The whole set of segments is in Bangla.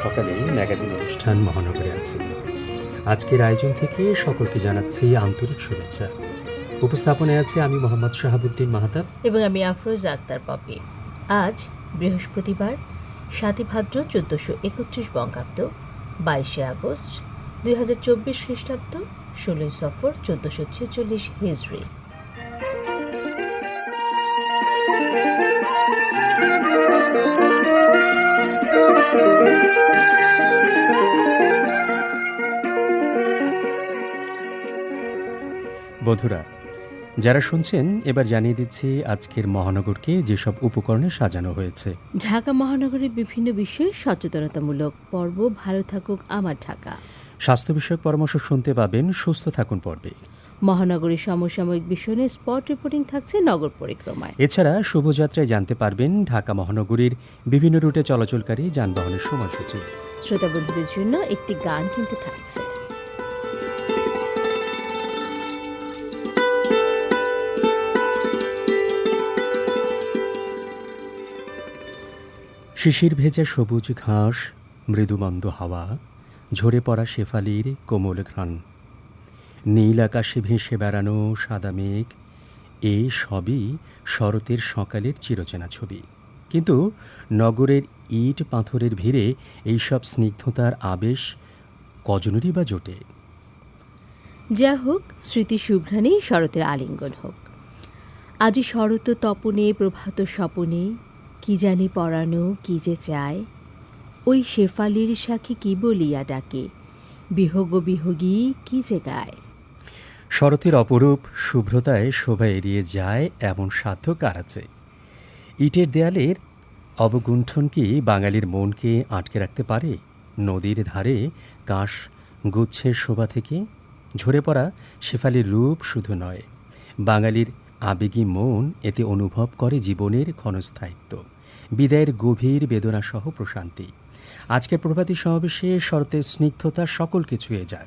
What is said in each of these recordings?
সকালে ম্যাগাজিন অনুষ্ঠান মহানগরে আছি। আজকের আয়োজন থেকে সকলকে জানাচ্ছি আন্তরিক শুভেচ্ছা। উপস্থাপনায় আছে আমি মোহাম্মদ শাহাবুদ্দিন মাহাতাব এবং আমি আফরোজ আক্তার পপি। আজ বৃহস্পতিবার, সাতই ভাদ্র চোদ্দোশো একত্রিশ বঙ্গাব্দ, বাইশে আগস্ট, দুই হাজার চব্বিশ খ্রিস্টাব্দ, ষোলোই সফর, চোদ্দোশো ছেচল্লিশ হিজড়ি বন্ধুরা যারা শুনছেন এবার জানিয়ে দিচ্ছি আজকের মহানগরকে যেসব উপকরণে সাজানো হয়েছে। ঢাকা মহানগরের বিভিন্ন বিষয়ে সচেতনতামূলক পর্ব ভালো থাকুক আমার ঢাকা। স্বাস্থ্য বিষয়ক পরামর্শ শুনতে পাবেন সুস্থ থাকুন পর্বে। মহানগরীর সমসাময়িক বিষয় নিয়ে স্পট রিপোর্টিং থাকছে নগর পরিক্রমায়। এছাড়া শুভযাত্রায় জানতে পারবেন ঢাকা মহানগরীর বিভিন্ন রুটে চলাচলকারী যানবাহনের সময়সূচি। শ্রোতা বন্ধুদের জন্য একটি গান কিন্তু থাকছে। শিশির ভেজা সবুজ ঘাস, মৃদুমন্দ হাওয়া, ঝরে পড়া শেফালির কোমল ঘ্রাণ। নীল আকাশে ভেসে বেড়ানো সাদা মেঘ এই সবই শরতের সকালের চিরচেনা ছবি। কিন্তু নগরের ইট পাথরের ভিড়ে এইসব স্নিগ্ধতার আবেশ কজনেরই বা জোটে? যা হোক, স্মৃতি শুভ্রাণী শরতের আলিঙ্গন হোক। আজি শরত তপনে, প্রভাত স্বপনে কি জানি পরানো, কি যে চায়। ওই শেফালির সাক্ষী কি বলিয়া ডাকে, বিহগ বিহগী কি যে গায়। শরতের অপরূপ শুভ্রতায় শোভা এড়িয়ে যায় এমন সাধ্য কার আছে। ইটের দেয়ালের অবগুণ্ঠন কি বাঙালির মনকে আটকে রাখতে পারে? নদীর ধারে কাশ গুচ্ছের শোভা থেকে ঝরে পড়া শেফালির রূপ শুধু নয়, বাঙালির আবেগী মন এতে অনুভব করে জীবনের ক্ষণস্থায়িত্ব। বিদায়ের গভীর বেদনাসহ প্রশান্তি। আজকের প্রভাতী সমাবেশে শরতের স্নিগ্ধতা সকল কিছুয়ে যাক।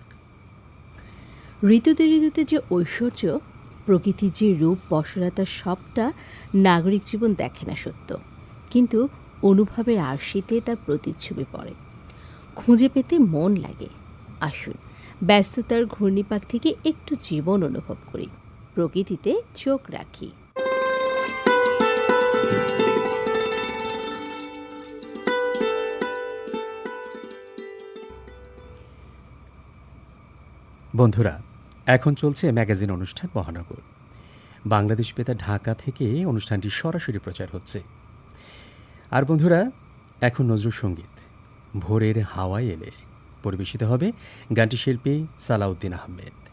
ঋতুতে ঋতুতে যে ঐশ্বর্য, প্রকৃতির যে রূপ বসরাতা সবটা নাগরিক জীবন দেখে না সত্য। কিন্তু অনুভবের আরশিতে তার প্রতিচ্ছবি পড়ে। খুঁজে পেতে মন লাগে। আসুন, ব্যস্ততার ঘূর্ণিপাক থেকে একটু জীবন অনুভব করি। প্রকৃতিতে চোখ রাখি। বন্ধুরা, এখন চলছে ম্যাগাজিন অনুষ্ঠান মহানগর। বাংলাদেশ বেতা ঢাকা থেকে অনুষ্ঠানটি সরাসরি প্রচার হচ্ছে। আর বন্ধুরা, এখন নজরুল সংগীত। ভোরের হাওয়ায় এলে পরিবেশিত হবে গানটি শিল্পী সালাউদ্দিন আহমেদ।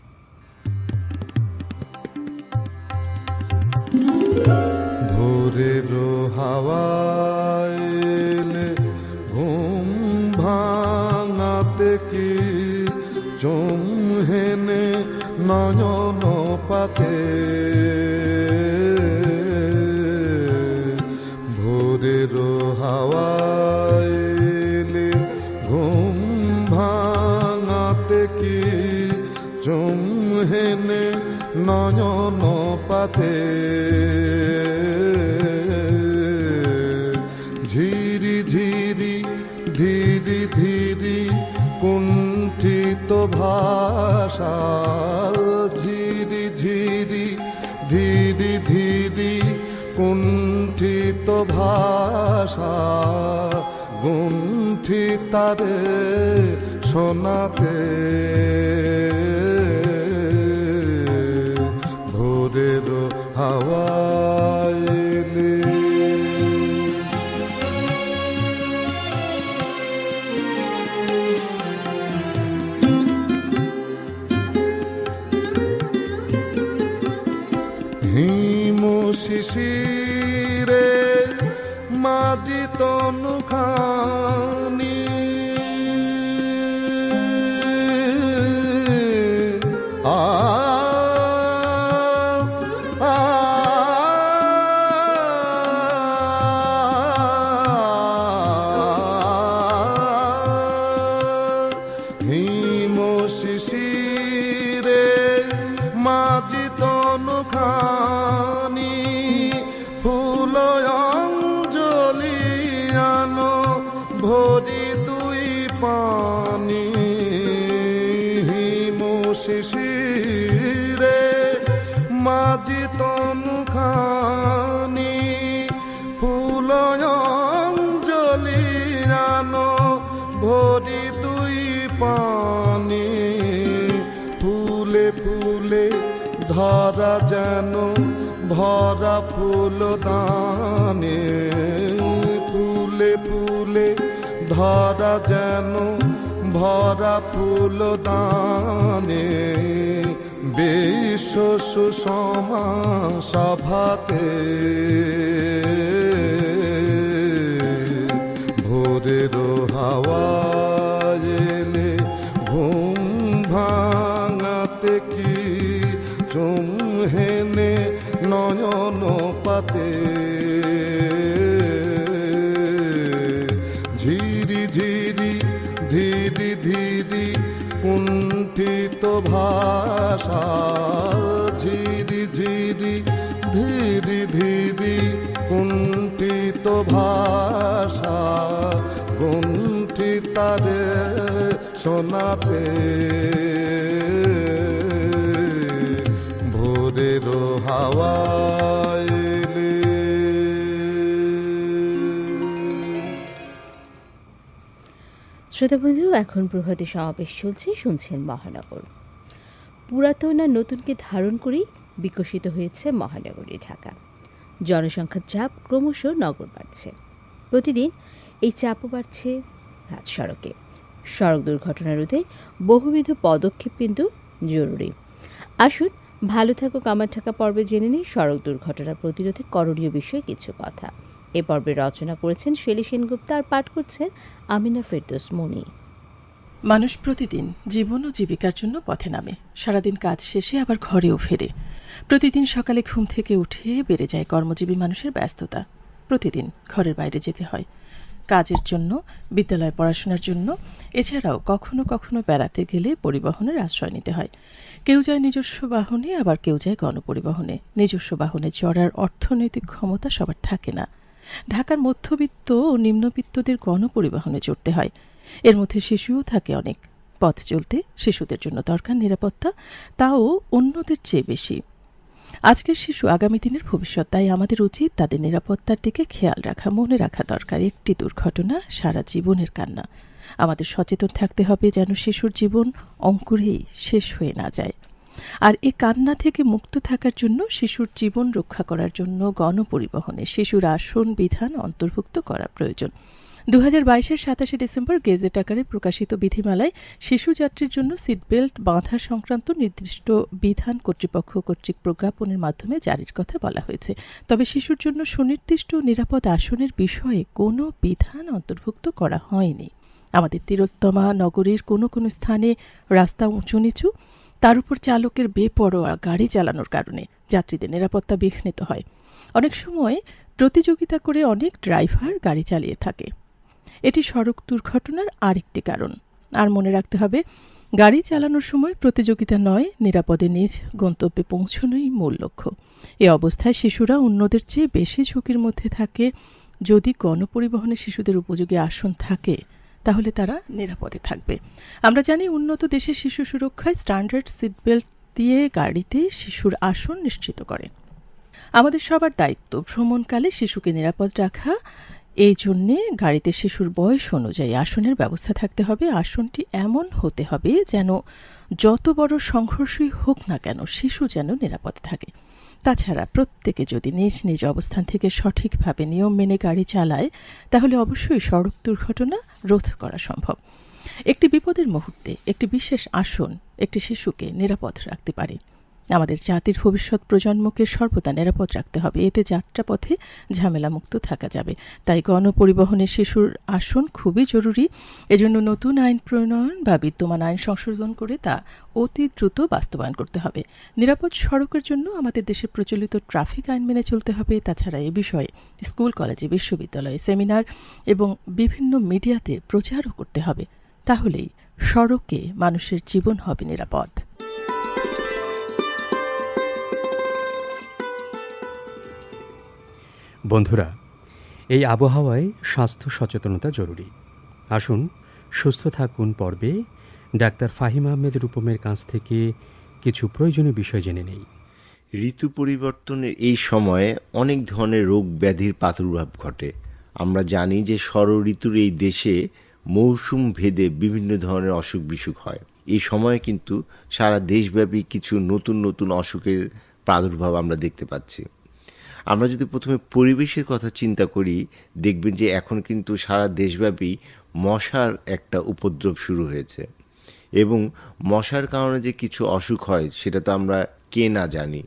ভোরের হাওয়াইলে ঘুম ভাঙাতে কি চুমহেনে নয়ন পাতে? ভোরের হাওয়াইলে ঘুম ভাঙাতে কি চুমহেনে নয়ন পাতে ঝিরি ঝিরি, ধীরি ধীরি কুণ্ঠিত ভাষা ঝিরি ঝিরি, ধীরি ধীরি কুণ্ঠিত ভাষা গুণ্ঠিতারে শোনাতে। হাওয়াইলে শিশিরে মাঝি তনু খানি ফুলয়ঞ্জলি রানো, ভরি দুই পানি। ফুলে ফুলে ধরা যেন ভরা ফুল দানে ফুলে ফুলে ধরা যেন ভরা ফুল দানে বিশ্ব সুষমা সভাতে শোনাতে। ভোরের হাওয়া এলে। শ্রোতাবন্ধু এখন প্রভাতী সমাবেশ চলছে, শুনছেন মহানগর। পুরাতন আর নতুনকে ধারণ করেই বিকশিত হয়েছে মহানগরী ঢাকা। জনসংখ্যার চাপ ক্রমশ নগর বাড়ছে। প্রতিদিন এই চাপও বাড়ছে রাজ সড়কে দুর্ঘটনা রোধে বহুবিধ পদক্ষেপ কিন্তু জরুরি। আসুন, ভালো থাকুক আমার ঢাকা পর্বে জেনে নিই সড়ক দুর্ঘটনা প্রতিরোধে করণীয় বিষয়ে কিছু কথা। এ পর্বে রচনা করেছেন শেলি সেনগুপ্ত, আর পাঠ করছেন আমিনা ফেরদোস মনি। মানুষ প্রতিদিন জীবন ও জীবিকার জন্য পথে নামে। সারাদিন কাজ শেষে আবার ঘরেও ফেরে। প্রতিদিন সকালে ঘুম থেকে উঠে বেড়ে যায় কর্মজীবী মানুষের ব্যস্ততা। প্রতিদিন ঘরের বাইরে যেতে হয়। কাজের জন্য, বিদ্যালয়ে পড়াশোনার জন্য, এছাড়াও কখনো কখনো বেড়াতে গেলে পরিবহনের আশ্রয় নিতে হয়। কেউ যায় নিজস্ব বাহনে, আবার কেউ যায় গণপরিবহনে। নিজস্ব বাহনে চড়ার অর্থনৈতিক ক্ষমতা সবার থাকে না। ঢাকার মধ্যবিত্ত ও নিম্নবিত্তদের গণপরিবহনে চড়তে হয়। এর মধ্যে শিশুও থাকে অনেক। পথ চলতে শিশুদের জন্য দরকার নিরাপত্তা, তাও অন্যদের চেয়ে বেশি। আজকের শিশু আগামী দিনের ভবিষ্যৎ, তাই আমাদের উচিত তাদের নিরাপত্তার দিকে খেয়াল রাখা, মনে রাখা দরকার। একটি দুর্ঘটনা সারা জীবনের কান্না। আমাদের সচেতন থাকতে হবে যেন শিশুর জীবন অঙ্কুরেই শেষ হয়ে না যায়। আর এ কান্না থেকে মুক্ত থাকার জন্য শিশুর জীবন রক্ষা করার জন্য গণপরিবহনে শিশুর আসন বিধান অন্তর্ভুক্ত করা প্রয়োজন। দু হাজার বাইশের সাতাশে ডিসেম্বর গেজেট আকারে প্রকাশিত বিধিমালায় শিশু যাত্রীর জন্য সিট বেল্ট বাঁধা সংক্রান্ত নির্দিষ্ট বিধান কর্তৃপক্ষ কর্তৃক প্রজ্ঞাপনের মাধ্যমে জারির কথা বলা হয়েছে। তবে শিশুর জন্য সুনির্দিষ্ট নিরাপদ আসনের বিষয়ে কোনো বিধান অন্তর্ভুক্ত করা হয়নি। আমাদের তিরোত্তমা নগরীর কোনো কোনো স্থানে রাস্তা উঁচু নিচু, তার উপর চালকের বেপরোয়া গাড়ি চালানোর কারণে যাত্রীদের নিরাপত্তা বিঘ্নিত হয়। অনেক সময় প্রতিযোগিতা করে অনেক ড্রাইভার গাড়ি চালিয়ে থাকে। এটি সড়ক দুর্ঘটনার আরেকটি কারণ। আর মনে রাখতে হবে, গাড়ি চালানোর সময় প্রতিযোগিতা নয়, নিরাপদে নিজ গন্তব্যে পৌঁছনোই মূল লক্ষ্য। এ অবস্থায় শিশুরা অন্যদের চেয়ে বেশি ঝুঁকির মধ্যে থাকে। যদি গণপরিবহনে শিশুদের উপযোগী আসন থাকে, তাহলে তারা নিরাপদে থাকবে। আমরা জানি উন্নত দেশের শিশু সুরক্ষায় স্ট্যান্ডার্ড সিট বেল্ট দিয়ে গাড়িতে শিশুর আসন নিশ্চিত করে। আমাদের সবার দায়িত্ব, ভ্রমণকালে শিশুকে নিরাপদ রাখা এই জন্যে গাড়িতে শিশুর বয়স অনুযায়ী আসনের ব্যবস্থা থাকতে হবে। আসনটি এমন হতে হবে যেন যত বড় সংঘর্ষই হোক না কেন শিশু যেন নিরাপদে থাকে। তাছাড়া প্রত্যেকে যদি নিজ নিজ অবস্থান থেকে সঠিকভাবে নিয়ম মেনে গাড়ি চালায়, তাহলে অবশ্যই সড়ক দুর্ঘটনা রোধ করা সম্ভব। একটি বিপদের মুহূর্তে একটি বিশেষ আসন একটি শিশুকে নিরাপদ রাখতে পারে। আমাদের জাতির ভবিষ্যৎ প্রজন্মকে সর্বদা নিরাপদ রাখতে হবে। এতে যাত্রাপথে ঝামেলামুক্ত থাকা যাবে। তাই গণপরিবহনে শিশুর আসন খুবই জরুরি। এজন্য নতুন আইন প্রণয়ন বা বিদ্যমান আইন সংশোধন করে তা অতি দ্রুত বাস্তবায়ন করতে হবে। নিরাপদ সড়কের জন্য আমাদের দেশে প্রচলিত ট্রাফিক আইন মেনে চলতে হবে। তাছাড়া এ বিষয়ে স্কুল, কলেজে, বিশ্ববিদ্যালয়ে সেমিনার এবং বিভিন্ন মিডিয়াতে প্রচারও করতে হবে। তাহলেই সড়কে মানুষের জীবন হবে নিরাপদ। বন্ধুরা, এই আবহাওয়ায় স্বাস্থ্য সচেতনতা জরুরি। আসুন, সুস্থ থাকুন পর্বে ডাক্তার ফাহিম আহমেদ রূপমের কাছ থেকে কিছু প্রয়োজনীয় বিষয় জেনে নেই। ঋতু পরিবর্তনের এই সময়ে অনেক ধরনের রোগ ব্যাধির প্রাদুর্ভাব ঘটে। আমরা জানি যে ষড় ঋতুর এই দেশে মৌসুম ভেদে বিভিন্ন ধরনের অসুখ বিসুখ হয়। এই সময়ে কিন্তু সারা দেশব্যাপী কিছু নতুন নতুন অসুখের প্রাদুর্ভাব আমরা দেখতে পাচ্ছি। আমরা যদি প্রথমে পরিবেশের কথা চিন্তা করি, দেখবেন যে এখন কিন্তু সারা দেশব্যাপী মশার একটা উপদ্রব শুরু হয়েছে। এবং মশার কারণে যে কিছু অসুখ হয়, সেটা তো আমরা কে না জানি।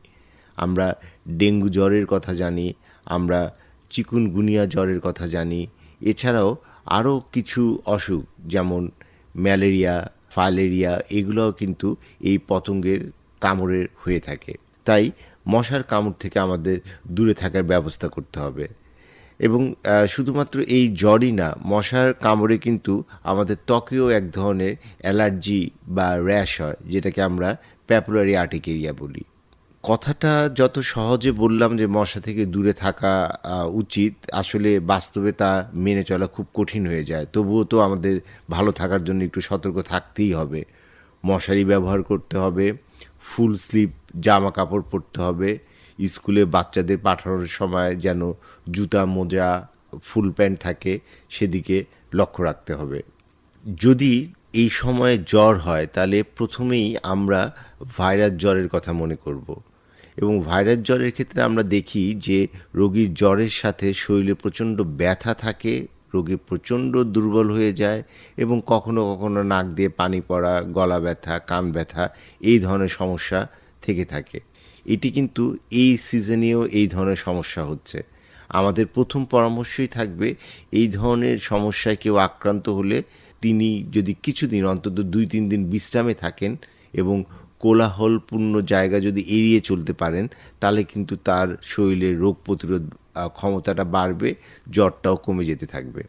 আমরা ডেঙ্গু জ্বরের কথা জানি, আমরা চিকুনগুনিয়া জ্বরের কথা জানি। এছাড়াও আরও কিছু অসুখ, যেমন ম্যালেরিয়া ফাইলেরিয়া এগুলোও কিন্তু এই পতঙ্গের কামড়ের হয়ে থাকে। তাই মশার কামড় থেকে আমাদের দূরে থাকার ব্যবস্থা করতে হবে। এবং শুধুমাত্র এই জ্বরই না, মশার কামড়ে কিন্তু আমাদের ত্বকেও এক ধরনের অ্যালার্জি বা র্যাশ হয়, যেটাকে আমরা প্যাপুলারি আর্টিকেরিয়া বলি। কথাটা যত সহজে বললাম যে মশা থেকে দূরে থাকা উচিত, আসলে বাস্তবে তা মেনে চলা খুব কঠিন হয়ে যায়। তবুও তো আমাদের ভালো থাকার জন্য একটু সতর্ক থাকতেই হবে। মশারি ব্যবহার করতে হবে। ফুল স্লিপ জামা কাপড় পরতে হবে, স্কুলে বাচ্চাদের পাঠানোর সময় যেন জুতা, মোজা, ফুল প্যান্ট থাকে, সেদিকে লক্ষ্য রাখতে হবে। যদি এই সময়ে জ্বর হয়, তাহলে প্রথমেই আমরা ভাইরাস জ্বরের কথা মনে করব। এবং ভাইরাস জ্বরের ক্ষেত্রে আমরা দেখি যে, রোগীর জ্বরের সাথে শরীরে প্রচণ্ড ব্যথা থাকে রোগী প্রচণ্ড দুর্বল হয়ে যায় এবং কখনো কখনো নাক দিয়ে পানি পড়া, গলা ব্যথা, কান ব্যথা এই ধরনের সমস্যা থেকে থাকে। এটি কিন্তু এই সিজনেও এই ধরনের সমস্যা হচ্ছে। আমাদের প্রথম পরামর্শই থাকবে এই ধরনের সমস্যায় কেউ আক্রান্ত হলে তিনি যদি কিছুদিন, অন্তত দুই তিন দিন বিশ্রামে থাকেন এবং কোলাহলপূর্ণ জায়গা যদি এড়িয়ে চলতে পারেন, তাহলে কিন্তু তার শরীরের রোগ প্রতিরোধ ক্ষমতাটা বাড়বে, জ্বরটাও কমে যেতে থাকবে।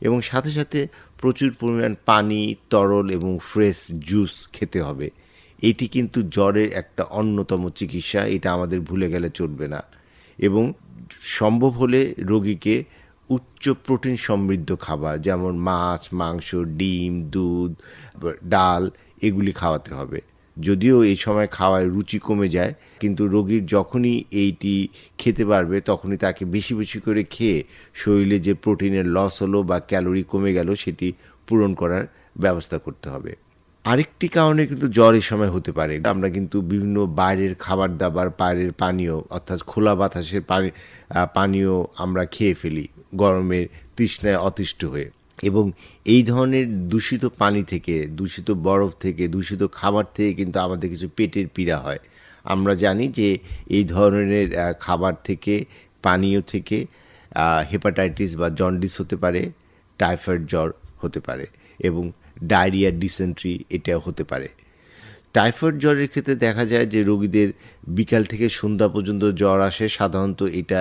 এবং সাথে সাথে প্রচুর পরিমাণ পানি, তরল এবং ফ্রেশ জুস খেতে হবে। এটি কিন্তু জ্বরের একটা অন্যতম চিকিৎসা, এটা আমাদের ভুলে গেলে চলবে না। এবং সম্ভব হলে রোগীকে উচ্চ প্রোটিন সমৃদ্ধ খাবার, যেমন মাছ, মাংস, ডিম, দুধ, ডাল, এগুলি খাওয়াতে হবে। যদিও এই সময় খাওয়ায় রুচি কমে যায়, কিন্তু রোগীর যখনই এইটি খেতে পারবে, তখনই তাকে বেশি বেশি করে খেয়ে শরীরে যে প্রোটিনের লস হলো বা ক্যালোরি কমে গেল, সেটি পূরণ করার ব্যবস্থা করতে হবে। আরেকটি কারণে কিন্তু জ্বর এই সময় হতে পারে। আমরা কিন্তু বিভিন্ন বাইরের খাবার দাবার, বাইরের পানীয়, অর্থাৎ খোলা বাতাসের পানি পানীয় আমরা খেয়ে ফেলি গরমের তৃষ্ণায় অতিষ্ঠ হয়ে। এবং এই ধরনের দূষিত পানি থেকে, দূষিত বরফ থেকে, দূষিত খাবার থেকে কিন্তু আমাদের কিছু পেটের পীড়া হয়। আমরা জানি যে এই ধরনের খাবার থেকে, পানীয় থেকে হেপাটাইটিস বা জন্ডিস হতে পারে, টাইফয়েড জ্বর হতে পারে এবং ডায়রিয়া, ডিসেন্ট্রি এটাও হতে পারে। টাইফয়েড জ্বরের ক্ষেত্রে দেখা যায় যে রোগীদের বিকাল থেকে সন্ধ্যা পর্যন্ত জ্বর আসে। সাধারণত এটা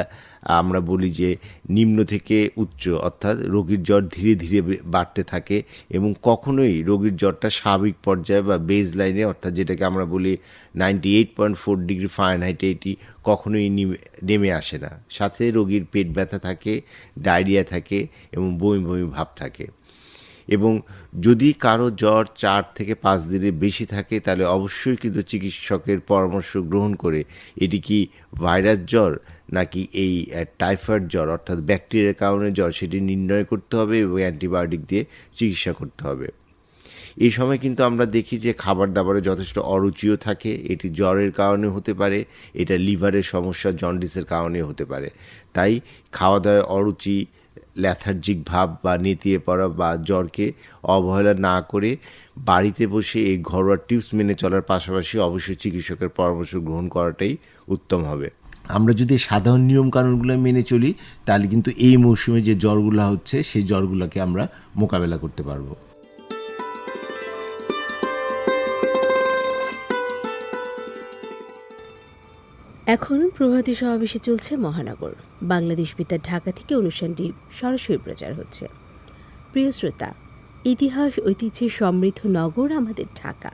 আমরা বলি যে নিম্ন থেকে উচ্চ, অর্থাৎ রোগীর জ্বর ধীরে ধীরে বাড়তে থাকে এবং কখনোই রোগীর জ্বরটা স্বাভাবিক পর্যায়ে বা বেজ লাইনে অর্থাৎ যেটাকে আমরা বলি ninety eight point four degree ফারেনহাইটে এটি কখনোই নেমে আসে না। সাথে রোগীর পেট ব্যথা থাকে, ডায়রিয়া থাকে এবং বমি বমি ভাব থাকে। এবং যদি কারও জ্বর চার থেকে পাঁচ দিনের বেশি থাকে, তাহলে অবশ্যই কিন্তু চিকিৎসকের পরামর্শ গ্রহণ করে এটি কি ভাইরাস জ্বর নাকি এই টাইফয়েড জ্বর, অর্থাৎ ব্যাকটেরিয়ার কারণে জ্বর, সেটি নির্ণয় করতে হবে এবং অ্যান্টিবায়োটিক দিয়ে চিকিৎসা করতে হবে। এই সময় কিন্তু আমরা দেখি যে খাবার দাবারে যথেষ্ট অরুচিও থাকে, এটি জ্বরের কারণে হতে পারে, এটা লিভারের সমস্যা, জন্ডিসের কারণে হতে পারে। তাই খাওয়া দাওয়ায় অরুচি ল্যাথার্জিক ভাব বা নেতিয়ে পড়া বা জ্বরকে অবহেলা না করে বাড়িতে বসে এই ঘরোয়া টিপস মেনে চলার পাশাপাশি অবশ্যই চিকিৎসকের পরামর্শ গ্রহণ করাটাই উত্তম হবে। আমরা যদি সাধারণ নিয়মকানুনগুলো মেনে চলি, তাহলে কিন্তু এই মৌসুমে যে জ্বরগুলো হচ্ছে, সেই জ্বরগুলোকে আমরা মোকাবেলা করতে পারব। এখন প্রভাতী সমাবেশে চলছে মহানগর। বাংলাদেশ বিদ্যার ঢাকা থেকে অনুষ্ঠানটি সরাসরি প্রচার হচ্ছে। প্রিয় শ্রোতা, ইতিহাস ঐতিহ্যের সমৃদ্ধ নগর আমাদের ঢাকা।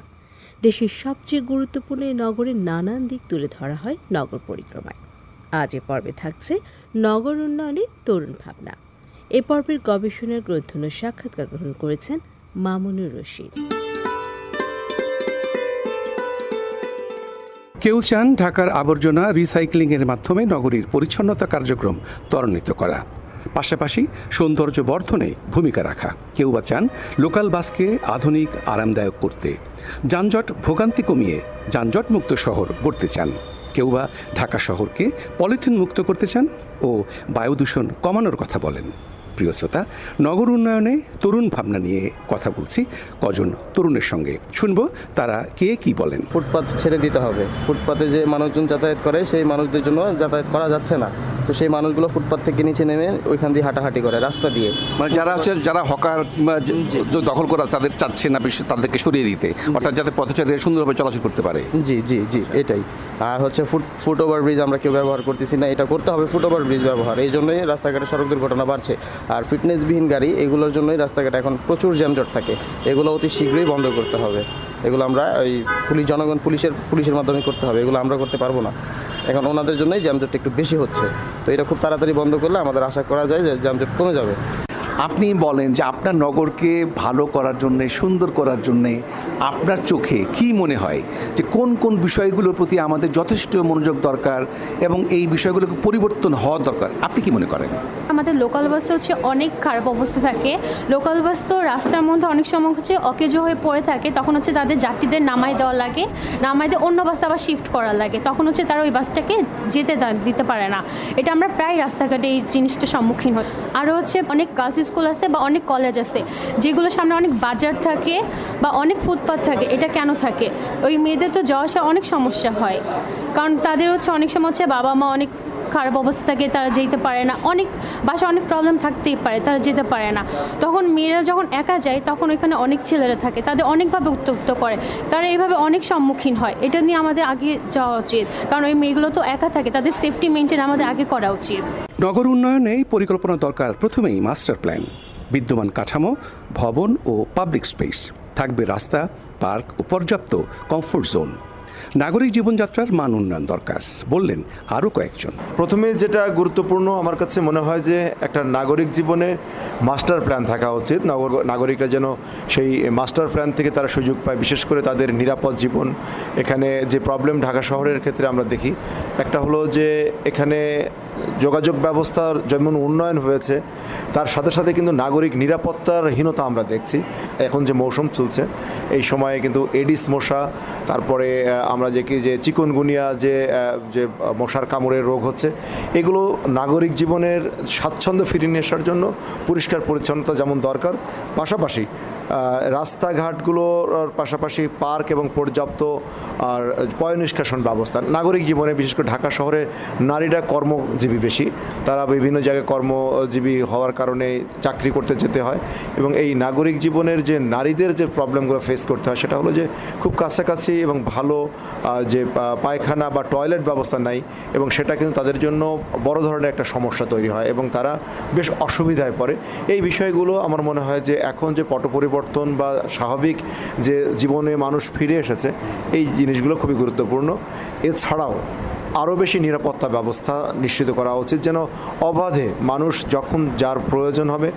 দেশের সবচেয়ে গুরুত্বপূর্ণ নগরের নানান দিক তুলে ধরা হয় নগর পরিক্রমায়। আজ এ পর্বে থাকছে নগর উন্নয়নে তরুণ ভাবনা। এ পর্বের গবেষণার গ্রন্থন সাক্ষাৎকার গ্রহণ করেছেন মামুনুর রশিদ। কেউ চান ঢাকার আবর্জনা রিসাইক্লিংয়ের মাধ্যমে নগরীর পরিচ্ছন্নতা কার্যক্রম ত্বরান্বিত করা। পাশাপাশি সৌন্দর্য বর্ধনে ভূমিকা রাখা। কেউ বা চান লোকাল বাসকে আধুনিক, আরামদায়ক করতে। যানজট ভোগান্তি কমিয়ে যানজটমুক্ত শহর গড়তে চান। কেউ বা ঢাকা শহরকে পলিথিন মুক্ত করতে চান ও বায়ু দূষণ কমানোর কথা বলেন। প্রিয় শ্রোতা নগর উন্নয়নে তরুণ ভাবনা নিয়ে কথা বলছি কজন তরুণের সঙ্গে। শুনব তারা কে কি বলেন। ফুটপাথ ছেড়ে দিতে হবে। ফুটপাতে যে মানুষজন যাতায়াত করে সেই মানুষদের জন্য যাতায়াত করা যাচ্ছে না। তো সেই মানুষগুলো ফুটপাত থেকে নিচে নেমে ওইখান দিয়ে হাঁটাহাঁটি করে রাস্তা দিয়ে। মানে যারা হচ্ছে যারা হকার কিংবা দখল করা তাদের চাচ্ছে না বেশি তাদেরকে সরিয়ে দিতে। অর্থাৎ যাতে পথচারীরা সুন্দরভাবে চলাচল করতে পারে। জি জি জি এটাই। আর হচ্ছে ফুট ফুট ওভার ব্রিজ আমরা কেউ ব্যবহার করতেছি না এটা করতে হবে ফুট ওভার ব্রিজ ব্যবহার। এই জন্যই রাস্তাঘাটে সড়ক দুর্ঘটনা বাড়ছে। আর ফিটনেসবিহীন গাড়ি, এগুলোর জন্যই রাস্তাঘাটে এখন প্রচুর জ্যামজট থাকে। এগুলো অতি শীঘ্রই বন্ধ করতে হবে। এগুলো আমরা ওই পুলিশ, জনগণ, পুলিশের পুলিশের মাধ্যমে করতে হবে। এগুলো আমরা করতে পারব না। এখন ওনাদের জন্যই জ্যামজটটা একটু বেশি হচ্ছে। তো এটা খুব তাড়াতাড়ি বন্ধ করলে আমাদের আশা করা যায় যে জ্যামজট কমে যাবে। আপনি বলেন যে আপনার নগরকে ভালো করার জন্য, সুন্দর করার জন্য আপনার চোখে কি মনে হয়? যে কোন কোন বিষয়গুলোর প্রতি আমাদের যথেষ্ট মনোযোগ দরকার এবং এই বিষয়গুলোকে পরিবর্তন হওয়া দরকার? আপনি কি মনে করেন? আমাদের লোকাল বাসে হচ্ছে অনেক খারাপ অবস্থা থাকে। লোকাল বাস তো রাস্তার মধ্যে অনেক সময় হচ্ছে অকেজো হয়ে পড়ে থাকে। তখন হচ্ছে তাদের যাত্রীদের নামাই দেওয়া লাগে। নামাই দিয়ে অন্য বাসে আবার শিফট করা লাগে। তখন হচ্ছে তারা ওই বাসটাকে যেতে দিতে পারে না। এটা আমরা প্রায় রাস্তাঘাটে এই জিনিসটার সম্মুখীন হই। আরও হচ্ছে অনেক গার্লস স্কুল আছে বা অনেক কলেজ আছে, যেগুলো সামনে অনেক বাজার থাকে বা অনেক ফুটপাথ থাকে, এটা কেন থাকে? ওই মেয়েদের তো যাওয়া আসা অনেক সমস্যা হয়। কারণ তাদের হচ্ছে অনেক সময় হচ্ছে বাবা মা অনেক খারাপ অবস্থা থাকে তারা যেতে পারে না। অনেক বাসা অনেক প্রবলেম থাকতেই পারে, তারা যেতে পারে না। তখন মেয়েরা যখন একা যায়, তখন ওইখানে অনেক ছেলেরা থাকে, তাদের অনেকভাবে উত্তপ্ত করে। তারা এইভাবে অনেক সম্মুখীন হয়। এটা নিয়ে আমাদের আগে যাওয়া উচিত। কারণ ওই মেয়েগুলো তো একা থাকে, তাদের সেফটি মেনটেন আমাদের আগে করা উচিত। নগর উন্নয়নে পরিকল্পনা দরকার প্রথমেই মাস্টার প্ল্যান বিদ্যমান কাঠামো, ভবন ও পাবলিক স্পেস থাকবে রাস্তা পার্ক ও পর্যাপ্ত কমফোর্ট জোন নাগরিক জীবনযাত্রার মান উন্নয়ন দরকার, বললেন আরও কয়েকজন। প্রথমে যেটা গুরুত্বপূর্ণ, আমার কাছে মনে হয় যে একটা নাগরিক জীবনে মাস্টার প্ল্যান থাকা উচিত। নাগরিকরা যেন সেই মাস্টার প্ল্যান থেকে তারা সুযোগ পায়, বিশেষ করে তাদের নিরাপদ জীবন। এখানে যে প্রবলেম ঢাকা শহরের ক্ষেত্রে আমরা দেখি, একটা হলো যে এখানে যোগাযোগ ব্যবস্থার যেমন উন্নয়ন হয়েছে, তার সাথে সাথে কিন্তু নাগরিক নিরাপত্তার হীনতা আমরা দেখছি। এখন যে মৌসুম চলছে, এই সময়ে কিন্তু এডিস মশা, তারপরে আমরা দেখি যে চিকনগুনিয়া যে যে মশার কামড়ের রোগ হচ্ছে, এগুলো নাগরিক জীবনের স্বাচ্ছন্দ্য ফিরিয়ে নিয়ে আসার জন্য পরিষ্কার পরিচ্ছন্নতা যেমন দরকার, পাশাপাশি রাস্তাঘাটগুলোর পাশাপাশি পার্ক এবং পর্যাপ্ত আর পয় নিষ্কাশন ব্যবস্থা। নাগরিক জীবনে, বিশেষ করে ঢাকা শহরে নারীরা কর্মজীবী বেশি। তারা বিভিন্ন জায়গায় কর্মজীবী হওয়ার কারণে চাকরি করতে যেতে হয় এবং এই নাগরিক জীবনের যে নারীদের যে প্রবলেমগুলো ফেস করতে হয়, সেটা হলো যে খুব কাছাকাছি এবং ভালো যে পায়খানা বা টয়লেট ব্যবস্থা নাই এবং সেটা কিন্তু তাদের জন্য বড় ধরনের একটা সমস্যা তৈরি হয় এবং তারা বেশ অসুবিধায় পড়ে। এই বিষয়গুলো আমার মনে হয় যে এখন যে পট পরিবর্তন বা স্বাভাবিক যে জীবনে মানুষ ফিরে এসেছে এই জিনিসগুলো খুবই গুরুত্বপূর্ণ। এছাড়াও আরও বেশি নিরাপত্তা ব্যবস্থা নিশ্চিত করা উচিত যেন অবাধে মানুষ যখন যার প্রয়োজন হবে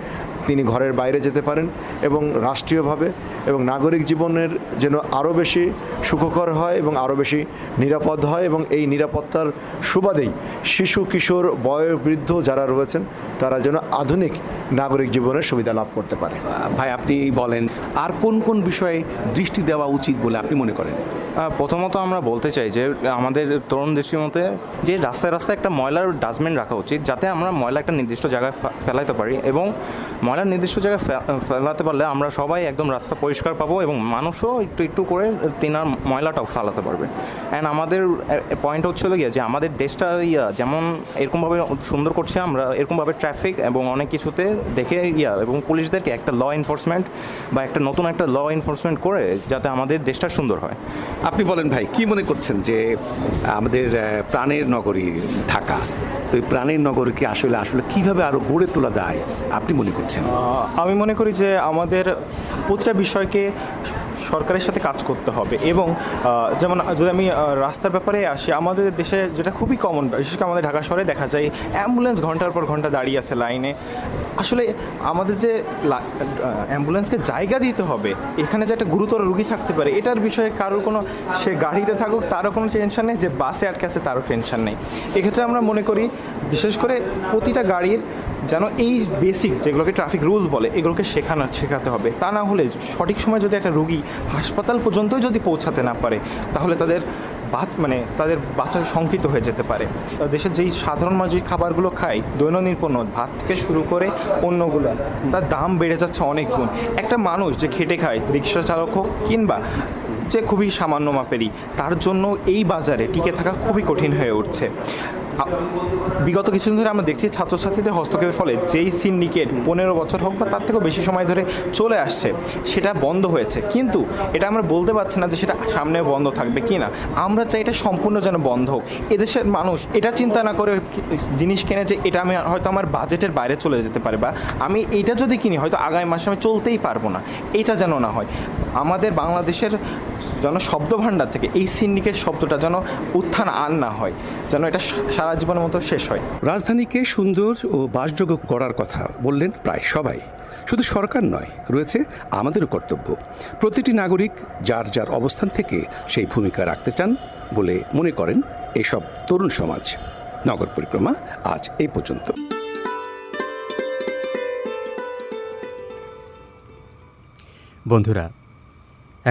তিনি ঘরের বাইরে যেতে পারেন এবং রাষ্ট্রীয়ভাবে এবং নাগরিক জীবনের যেন আরও বেশি সুখকর হয় এবং আরও বেশি নিরাপদ হয় এবং এই নিরাপত্তার সুবাদেই শিশু, কিশোর, বয়োবৃদ্ধ যারা রয়েছেন তারা যেন আধুনিক নাগরিক জীবনের সুবিধা লাভ করতে পারে। ভাই, আপনি বলেন, আর কোন কোন বিষয়ে দৃষ্টি দেওয়া উচিত বলে আপনি মনে করেন? প্রথমত আমরা বলতে চাই যে, আমাদের তরুণ দৃষ্টির মতে যে রাস্তায় রাস্তায় একটা ময়লার ডাস্টবিন রাখা উচিত, যাতে আমরা ময়লা একটা নির্দিষ্ট জায়গায় ফেলাইতে পারি এবং ময়লা নির্দিষ্ট জায়গায় ফেলাতে পারলে আমরা সবাই একদম রাস্তা পরিষ্কার পাবো এবং মানুষও একটু একটু করে তিনার ময়লাটাও ফেলাতে পারবে। অ্যান্ড আমাদের পয়েন্ট হচ্ছিল গিয়ে যে, আমাদের দেশটা ইয়া যেমন এরকমভাবে সুন্দর করছে আমরা, এরকমভাবে ট্রাফিক এবং অনেক কিছুতে দেখে, ইয়া, এবং পুলিশদেরকে একটা ল এনফোর্সমেন্ট বা একটা নতুন একটা ল এনফোর্সমেন্ট করে যাতে আমাদের দেশটা সুন্দর হয়। আপনি বলেন ভাই, কি মনে করছেন যে আমাদের প্রাণের নগরী ঢাকা, তো এই প্রাণের নগরীকে আসলে আসলে কীভাবে আরও গড়ে তোলা যায়? আপনি মনে করছেন? আমি মনে করি যে, আমাদের প্রতিটা বিষয়কে সরকারের সাথে কাজ করতে হবে এবং যেমন, যদি আমি রাস্তার ব্যাপারে আসি, আমাদের দেশে যেটা খুবই কমন বিশেষ করে আমাদের ঢাকা শহরে দেখা যায় অ্যাম্বুলেন্স ঘণ্টার পর ঘণ্টা দাঁড়িয়ে আছে লাইনে আসলে আমাদের যে অ্যাম্বুলেন্সকে জায়গা দিতে হবে, এখানে যে একটা গুরুতর রুগী থাকতে পারে, এটার বিষয়ে কারোর কোনো সে গাড়িতে থাকুক, তারও কোনো টেনশন নেই, যে বাসে আটকে আছে তারও টেনশন নেই। এক্ষেত্রে আমরা মনে করি, বিশেষ করে প্রতিটা গাড়ির যেন এই বেসিক যেগুলোকে ট্রাফিক রুলস বলে, এগুলোকে শেখানো, শেখাতে হবে। তা না হলে সঠিক সময় যদি একটা রুগী হাসপাতাল পর্যন্ত যদি পৌঁছাতে না পারে, তাহলে তাদের মানে তাদের বাচ্চা শঙ্কিত হয়ে যেতে পারে। দেশের যেই সাধারণ মানুষ যে খাবারগুলো খায়, দৈনন্দিন পণ্য, ভাত থেকে শুরু করে অন্যগুলো তার দাম বেড়ে যাচ্ছে অনেক গুণ। একটা মানুষ যে খেটে খায়, রিক্সা চালক হোক কিংবা যে খুবই সামান্য মাপেরই, তার জন্য এই বাজারে টিকে থাকা খুবই কঠিন হয়ে উঠছে। বিগত কিছুদিন ধরে আমরা দেখছি ছাত্রছাত্রীদের হস্তক্ষেপের ফলে যেই সিন্ডিকেট পনেরো বছর হোক বা তার থেকেও বেশি সময় ধরে চলে আসছে, সেটা বন্ধ হয়েছে। কিন্তু এটা আমরা বলতে পারছি না যে সেটা সামনে বন্ধ থাকবে কি না। আমরা চাই এটা সম্পূর্ণ যেন বন্ধ হোক। এদেশের মানুষ এটা চিন্তা না করে জিনিস কেনে যে এটা আমি হয়তো আমার বাজেটের বাইরে চলে যেতে পারে বা আমি এইটা যদি কিনি, হয়তো আগামী মাসে আমি চলতেই পারব না। এটা যেন না হয়। আমাদের বাংলাদেশের যেন শব্দ ভাণ্ডার থেকে এই সিন্ডিকেট শব্দটা যেন উত্থান আর না হয় যেন এটা সারা জীবনের মতো শেষ হয়। রাজধানীকে সুন্দর ও বাসযোগ্য করার কথা বললেন প্রায় সবাই। শুধু সরকার নয় রয়েছে আমাদেরও কর্তব্য। প্রতিটি নাগরিক যার যার অবস্থান থেকে সেই ভূমিকা রাখতে চান বলে মনে করেন এসব তরুণ সমাজ। নগর পরিক্রমা আজ এই পর্যন্ত। বন্ধুরা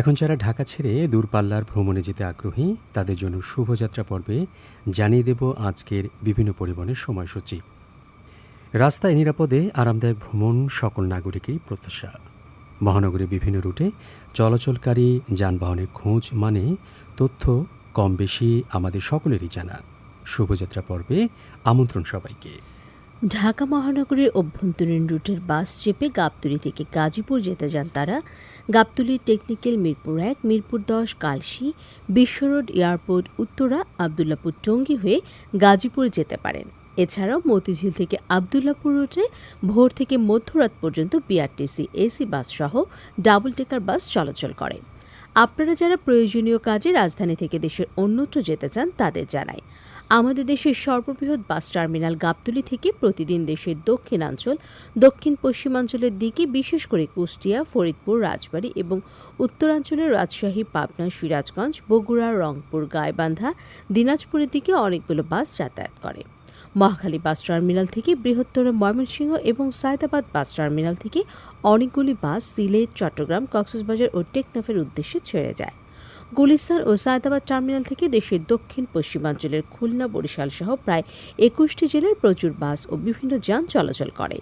এখন যারা ঢাকা ছেড়ে দূরপাল্লার ভ্রমণে যেতে আগ্রহী, তাদের জন্য শুভযাত্রা পর্বে জানিয়ে দেব আজকের বিভিন্ন পরিবহনের সময়সূচি। রাস্তায় নিরাপদে আরামদায়ক ভ্রমণ সকল নাগরিকেরই প্রত্যাশা। মহানগরের বিভিন্ন রুটে চলাচলকারী যানবাহনের খোঁজ মানে তথ্য কম বেশি আমাদের সকলেরই জানা। শুভযাত্রা পর্বে আমন্ত্রণ সবাইকে। ঢাকা মহানগরের অভ্যন্তরীণ রুটের বাস চেপে গাবতলী থেকে গাজীপুর যেতে যান তারা। গাবতলী টেকনিক্যাল মিরপুর এক, মিরপুর দশ, কালশি, বিশ্ব রোড এয়ারপোর্ট উত্তরা, আবদুল্লাপুর টঙ্গী হয়ে গাজীপুর যেতে পারেন। এছাড়াও মতিঝিল থেকে আবদুল্লাপুর রুটে ভোর থেকে মধ্যরাত পর্যন্ত বিআরটিসি এসি বাস সহ ডাবল টেকার বাস চলাচল করে। আপনারা যারা প্রয়োজনীয় কাজে রাজধানী থেকে দেশের অন্যত্র যেতে চান, তাদের জানাই। আমাদের দেশের সর্ববৃহৎ বাস টার্মিনাল গাবতলী থেকে প্রতিদিন দেশের দক্ষিণাঞ্চল, দক্ষিণ পশ্চিমাঞ্চলের দিকে, বিশেষ করে কুষ্টিয়া, ফরিদপুর, রাজবাড়ী এবং উত্তরাঞ্চলের রাজশাহী, পাবনা, সিরাজগঞ্জ, বগুড়া, রংপুর, গাইবান্ধা, দিনাজপুরের দিকে অনেকগুলো বাস যাতায়াত করে। মহাখালী বাস টার্মিনাল থেকে বৃহত্তর ময়মনসিংহ এবং সায়দাবাদ বাস টার্মিনাল থেকে অনেকগুলি বাস সিলেট, চট্টগ্রাম, কক্সবাজার ও টেকনাফের উদ্দেশ্যে ছেড়ে যায়। গুলিস্তান ও সায়দাবাদ টার্মিনাল থেকে দেশের দক্ষিণ পশ্চিমাঞ্চলের খুলনা, বরিশাল সহ প্রায় একুশটি জেলার প্রচুর বাস ও বিভিন্ন যান চলাচল করে।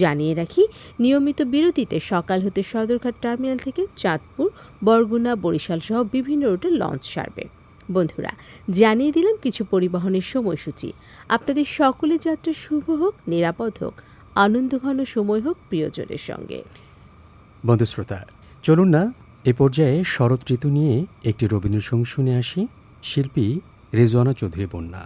জানিয়ে রাখি, নিয়মিত বিরতিতে সকাল হতে সদরঘাট টার্মিনাল থেকে চাঁদপুর, বরগুনা, বরিশাল সহ বিভিন্ন রুটে লঞ্চ ছাড়বে বন্ধুরা, জানিয়ে দিলাম কিছু পরিবহনের সময়সূচি। আপনাদের সকলে যাত্রা শুভ হোক, নিরাপদ হোক আনন্দঘন সময় হোক প্রিয়জনের সঙ্গে। বন্ধু শ্রোতা চলুন না এ পর্যায়ে শরৎ ঋতু নিয়ে একটি রবীন্দ্রসঙ্গী শুনে আসি শিল্পী রেজওয়ানা চৌধুরী বন্যা।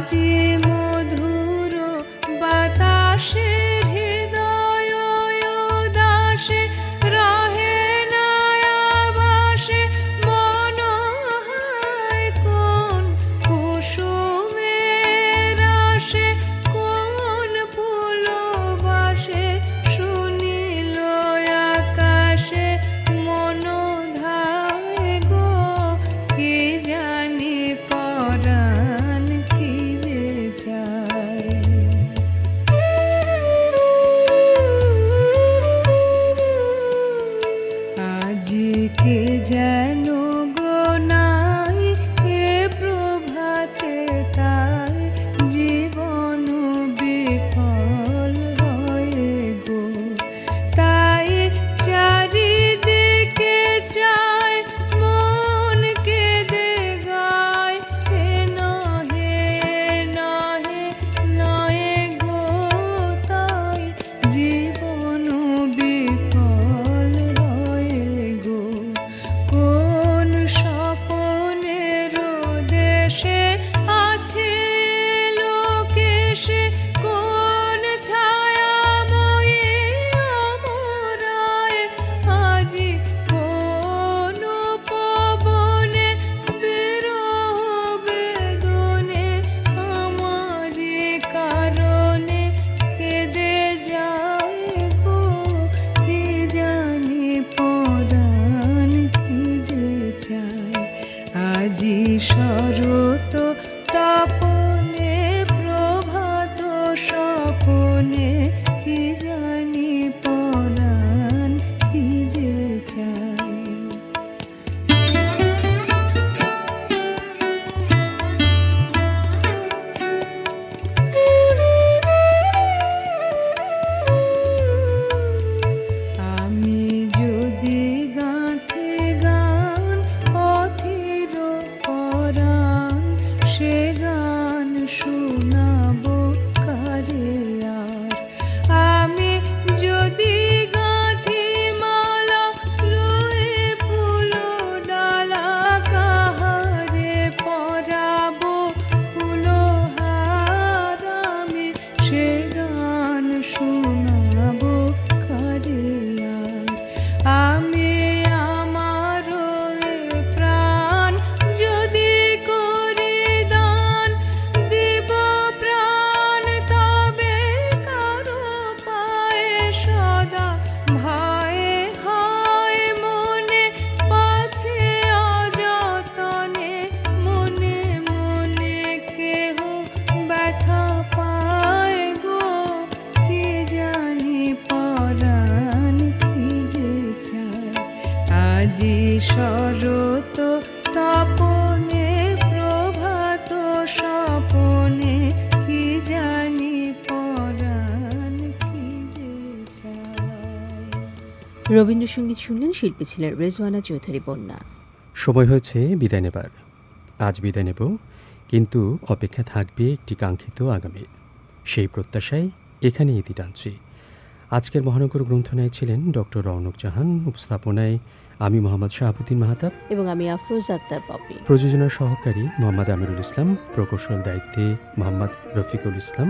আজি মধুর বাতাসে রবীন্দ্রসঙ্গীত শুনলেন শিল্পী ছিলেন রেজওয়ানা চৌধুরী বন্যা। সময় হয়েছে বিদায় নেবার। আজ বিদায় নেব কিন্তু অপেক্ষা থাকবে একটি কাঙ্ক্ষিত আগামীর। সেই প্রত্যাশায় এখানে ইতি টানছি। আজকের মহানগর গ্রন্থনায় ছিলেন ডক্টর রৌনক জাহান উপস্থাপনায় আমি মোহাম্মদ শাহাবুদ্দিন মাহাতাব এবং আমি আফরোজ আক্তার পপি। প্রযোজনা সহকারী মোহাম্মদ আমিরুল ইসলাম প্রকৌশল দায়িত্বে মোহাম্মদ রফিকুল ইসলাম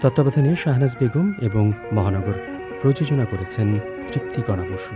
তত্ত্বাবধানে শাহনাজ বেগম এবং মহানগর প্রযোজনা করেছেন তৃপ্তিকণা বসু।